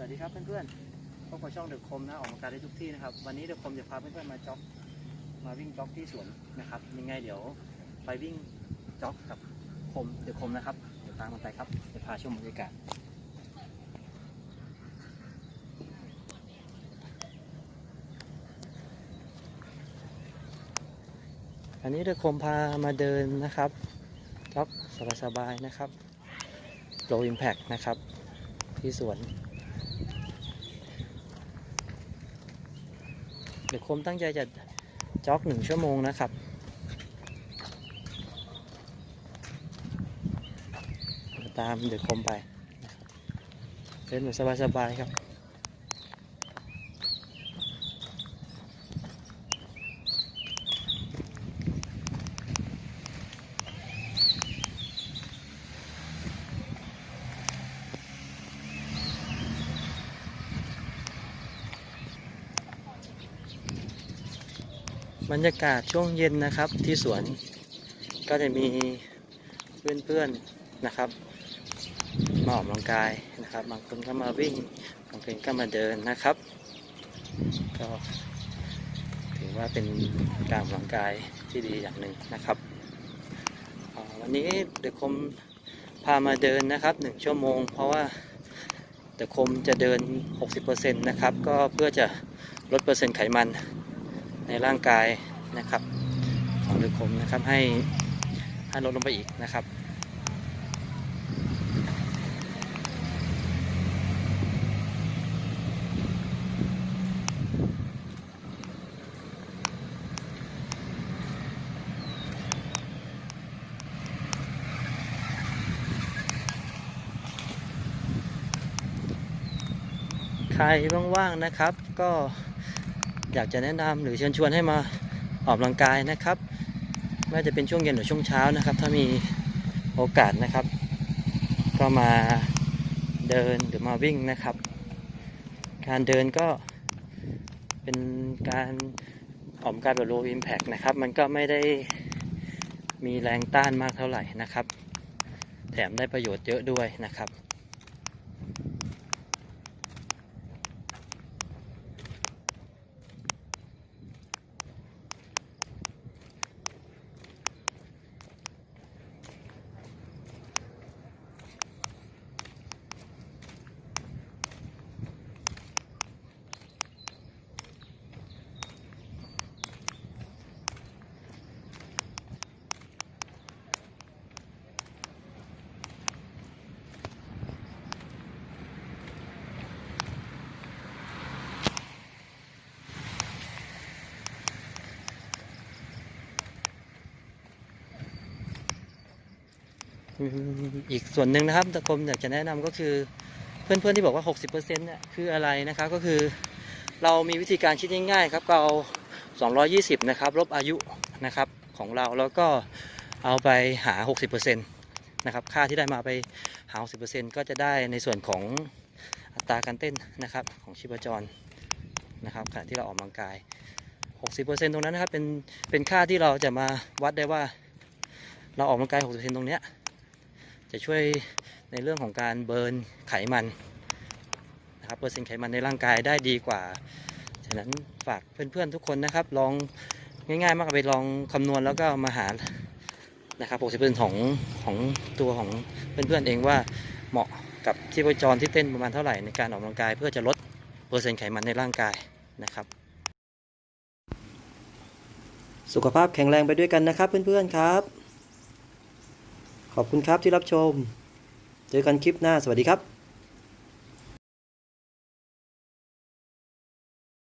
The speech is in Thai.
สวัสดีครับเพื่อนๆพบกับช่องเดอะคมนะออกกำลังกายได้ทุกที่นะครับ วันนี้เดอะคมจะพาเพื่อนๆมาจ็อกมาวิ่งจ็อกที่สวนนะครับ ยังไงเดี๋ยวไปวิ่งจ็อกกับคมเดอะคมนะครับ เดี๋ยวตามกันไปครับจะพาชมบรรยากาศอันนี้เดอะคมพามาเดินนะครับจ็อกสบายๆนะครับ low impact นะครับ ที่สวน เดี๋ยวคมตั้งใจจะจ็อกหนึ่งชั่วโมงนะครับตามเดี๋ยวคมไปเล่นแบบสบายๆครับ บรรยากาศช่วงเย็นนะครับที่สวนก็จะมีเพื่อนๆนะครับมาออกกำลังกายนะครับ บางคนก็มาวิ่ง บางคนก็มาเดินนะครับ ก็ถือว่าเป็นการออกกำลังกายที่ดีอย่างหนึ่งนะครับวันนี้เดี๋ยวคมพามาเดินนะครับหนึ่งชั่วโมง เพราะว่าเดี๋ยวคมจะเดิน 60%นะครับก็เพื่อจะลดเปอร์เซ็นต์ไขมัน ในร่างกายนะครับของเดือคมนะครับให้ให้ลดลงไปอีกนะครับใครว่างๆนะครับก็ อยากจะแนะนำหรือเชิญชวนให้มาออกกำลังกายนะครับไม่ว่าจะเป็นช่วงเย็นหรือช่วงเช้านะครับ ถ้ามีโอกาสนะครับ ก็มาเดินหรือมาวิ่งนะครับ การเดินก็เป็นการออกกำลังกายแบบ low impact นะครับ มันก็ไม่ได้มีแรงต้านมากเท่าไหร่นะครับ แถมได้ประโยชน์เยอะด้วยนะครับ อีกส่วนหนึ่งนะครับตะคมอยากจะแนะนำก็คือเพื่อนๆที่บอกว่า 60%เนี่ยคืออะไรนะครับ ก็คือเรามีวิธีการคิดง่ายๆครับก็เอา220 นะครับ ลบอายุนะครับของเราแล้วก็เอาไปหา 60%นะครับค่าที่ได้มาไปหา 60%ก็จะได้ในส่วนของอัตราการเต้นนะครับของชีพจรนะครับขณะที่เราออกกำลังกาย 60%ตรงนั้นนะครับเป็นเป็นค่าที่เราจะมาวัดได้ว่า เราออกกำลังกาย 60%ตรงเนี้ย จะช่วยในเรื่องของการเบิร์นไขมันนะครับเปอร์เซ็นต์ไขมันในร่างกายได้ดีกว่า ฉะนั้นฝากเพื่อนๆทุกคนนะครับ ลองง่ายๆ มากไปลองคำนวณแล้วก็มาหารนะครับ60%ของของตัวของเพื่อนๆเองว่าเหมาะกับที่ประจรที่เต้นประมาณเท่าไหร่ในการออกกำลังกาย เพื่อจะลดเปอร์เซ็นต์ไขมันในร่างกายนะครับ สุขภาพแข็งแรงไปด้วยกันนะครับเพื่อนๆครับ ขอบคุณครับที่รับชม เจอกันคลิปหน้าสวัสดีครับ